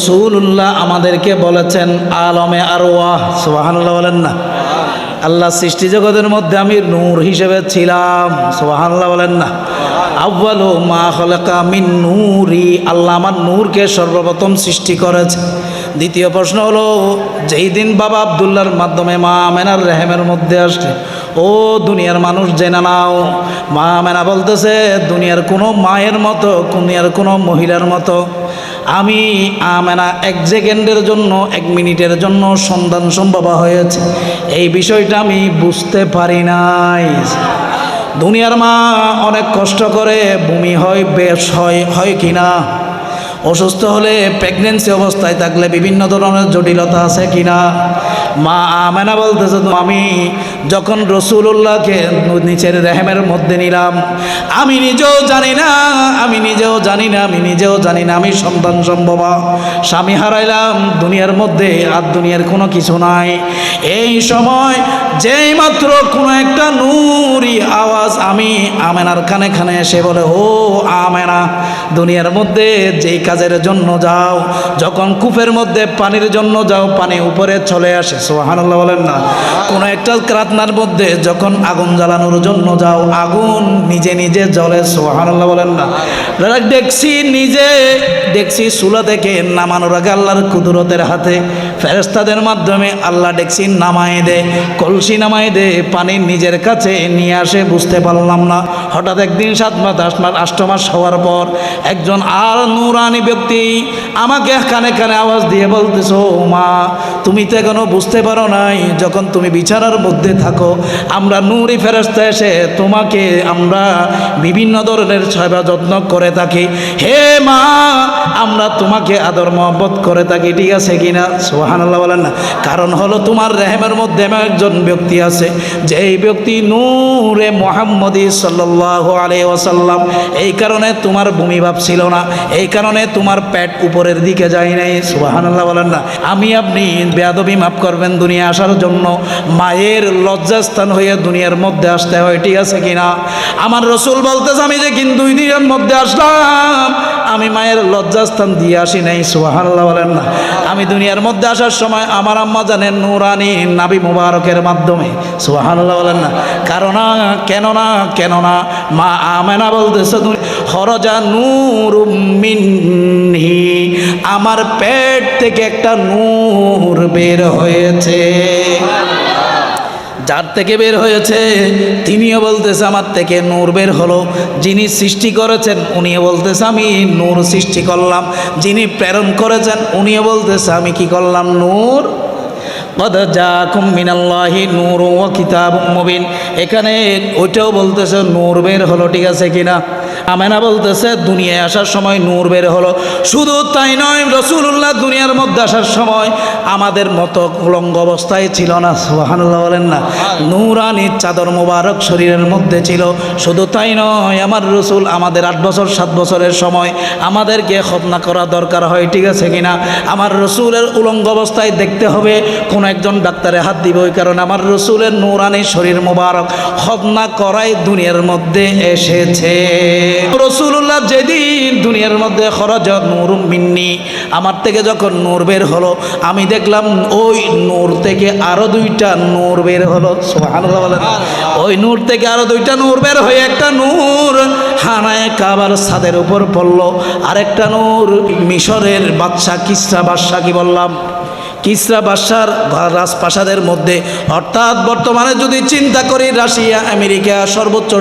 রসুল্লাহ আমাদেরকে বলেছেন, আলমে আর সোহানুল্লাহ বলেন না। আল্লাহ সৃষ্টি জগতের মধ্যে আমি নূর হিসেবে ছিলাম। সোহানুল্লাহ বলেন না। আব্বালো মা খলেকা মিন নূরি। আল্লাহ আমার নূরকে সর্বপ্রথম সৃষ্টি করেছে। দ্বিতীয় প্রশ্ন হলো, যেই দিন বাবা আবদুল্লার মাধ্যমে মা মেনার রেহেমের মধ্যে আসছে ও দুনিয়ার মানুষ জেনে নাও। মা মেনা বলতেছে, দুনিয়ার কোনো মায়ের মতো, দুনিয়ার কোনো মহিলার মতো। আমি আমেনা এক সেকেন্ডের জন্য, এক মিনিটের জন্য সন্ধান সম্ভব হয়েছে। এই বিষয়টা আমি বুঝতে পারি নাই। দুনিয়ার মা অনেক কষ্ট করে, বমি হয়, বেশ হয় হয় কি না অসুস্থ হলে প্রেগনেন্সি অবস্থায় থাকলে বিভিন্ন ধরনের জটিলতা আছে কিনা? মা আমেনা বলতেছে, আমি যখন রসুল্লাহকে নিচের রেহেমের মধ্যে নিলাম, আমি নিজেও জানি না, আমি নিজেও জানি না, আমি নিজেও জানি না, আমি সন্তান সম্ভব। স্বামী হারাইলাম, দুনিয়ার মধ্যে আর দুনিয়ার কোনো কিছু নাই। এই সময় যেই মাত্র কোনো একটা নুরি আওয়াজ আমি আমেনার কানে কানে এসে বলে, ও আমেনা, দুনিয়ার মধ্যে যেই কাজের জন্য যাও, যখন কূপের মধ্যে পানির জন্য যাও, পানি উপরে চলে আসে সোহানাল্লাহ বলেন না। কোনো একটা ক্রাতনার মধ্যে যখন আগুন জ্বালানোর জন্য যাও, আগুন নিজে নিজে জ্বলে সোহানাল্লাহ বলেন না। দেখছি নিজে, দেখছি সুলা থেকে নামানোর আগে আল্লাহর কুদরতের হাতে। ফেরেস্তাদের মাধ্যমে আল্লাহ ডেকসি নামাই দে, কলসি নামাই দে, পানি নিজের কাছে নিয়ে আসে, বুঝতে পারলাম না। হঠাৎ একদিন সাত মাস আট মাস, আষ্ট মাস হওয়ার পর একজন আর নুরানি ব্যক্তি আমাকে কানে কানে আওয়াজ দিয়ে বলতেছো মা, তুমি তো এখনও বুঝতে পারো নাই, যখন তুমি বিছানার মধ্যে থাকো, আমরা নুরি ফেরস্তা এসে তোমাকে আমরা বিভিন্ন ধরনের সেবা যত্ন করে থাকি। হে মা, আমরা তোমাকে আদর মহব্বত করে থাকি, ঠিক আছে কিনা? সোহানাল্লাহ বলেন না। কারণ হলো তোমার রেহেমের মধ্যে এমন একজন ব্যক্তি আছে যে এই ব্যক্তি নূরে মোহাম্মদী সাল্লাহ আলাই ওসাল্লাম এই কারণে তোমার ভূমি ভাব ছিল না, এই কারণে তোমার পেট উপরের দিকে যায় নাই সুবাহান্লাহ বলেন না। আমি আপনি বেয়াদবি মাফ করবেন দুনিয়া আসার জন্য, মায়ের লজ্জাস্থান হয়ে দুনিয়ার মধ্যে আসতে হয়, ঠিক আছে কিনা? আমার রসুল বলতেছে, আমি যে কিন্তু দুই দিনের মধ্যে আসলাম আমি মায়ের লজ্জাস্থান দিয়ে আসি নাই সুবাহান্লাহ বলেন না। আমি দুনিয়ার মধ্যে আসার সময় আমার আম্মা জানেন নুরানি নাবি মুবারকের মাধ্যমে সুবাহান্লাহ বলেন না। কারণ না কেন না কেন না মা আমেনা বলতেছে হরজা নূর মিনহি, আমার পেট থেকে একটা নূর বের হয়েছে। যার থেকে বের হয়েছে, তিনিও বলতেছে, আমার থেকে নূর বের হলো। যিনি সৃষ্টি করেছেন, উনিও বলতেছে, আমি নূর সৃষ্টি করলাম। যিনি প্রেরণ করেছেন, উনিও বলতেছে, আমি কি করলাম নূর? এখানে ওইটাও বলতেছে, নূর বের হলো, ঠিক আছে কিনা? আমেনা বলতেছে দুনিয়ায় আসার সময় নূর বের হলো। শুধু তাই নয় রসুল্লাহ দুনিয়ার মধ্যে আসার সময় আমাদের মতো উলঙ্গ অবস্থায় ছিল না সোহানুল্লাহ বলেন না। নূরানি চাদর মোবারক শরীরের মধ্যে ছিল। শুধু তাই নয় আমার রসুল আমাদের আট বছর সাত বছরের সময় আমাদেরকে খতনা করা দরকার হয় ঠিক আছে কিনা? আমার রসুলের উলঙ্গ অবস্থায় দেখতে হবে কোনো একজন ডাক্তারে হাত দিবে ওই কারণে আমার রসুলের নূরানি শরীর মোবারক খতনা করাই দুনিয়ার মধ্যে এসেছে। রসুল্লাহ যেদিন দুনিয়ার মধ্যে খরচ নূর মিন্নি আমার থেকে যখন নূর বের হলো আমি দেখলাম ওই নূর থেকে আরও দুইটা নূর বের হলো। ওই নূর থেকে আরও দুইটা নূর বের হয়ে একটা নূর হানায় কাবার ছাদের উপর পড়ল। আরেকটা নূর মিশরের বাদশা কিসরা বাদশা কি বললাম? কিসরা বাদশার রাজপ্রাসাদের মধ্যে। অর্থাৎ বর্তমানে যদি চিন্তা করি রাশিয়া আমেরিকা সর্বোচ্চ